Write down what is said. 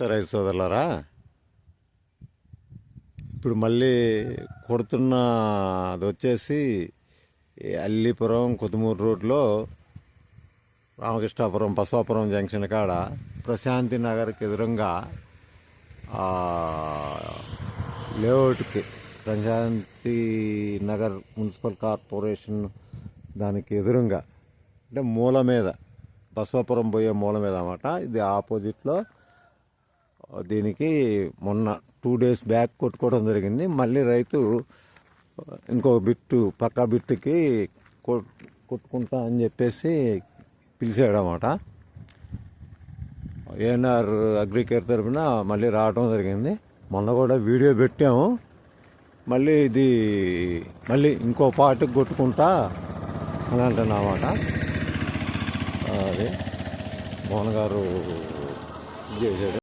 సరే సోదరులారా. ఇప్పుడు మళ్ళీ కొడుతున్న అది వచ్చేసి అల్లీపురం కొత్తుమూరు రోడ్లో రామకృష్ణాపురం బసవాపురం జంక్షన్ కాడ ప్రశాంతి నగర్కి ఎదురుగా లేఅవుట్కి ప్రశాంతి నగర్ మున్సిపల్ కార్పొరేషన్ దానికి ఎదురుగా అంటే మూల మీద బసవాపురం పోయే మూల మీద అన్నమాట. ఇది ఆపోజిట్లో దీనికి మొన్న టూ డేస్ బ్యాక్ కొట్టుకోవడం జరిగింది. మళ్ళీ రైతు ఇంకో బిట్టు పక్క బిట్టుకి కొట్టుకుంటా అని చెప్పేసి పిలిచాడు అన్నమాట ఏఎన్ఆర్ అగ్రికేర్ తరఫున మళ్ళీ రావడం జరిగింది. మొన్న కూడా వీడియో పెట్టాము. మళ్ళీ ఇది మళ్ళీ ఇంకో పాటకి కొట్టుకుంటా అని అంటున్నమాట అది మోహన్ గారు చేశాడు.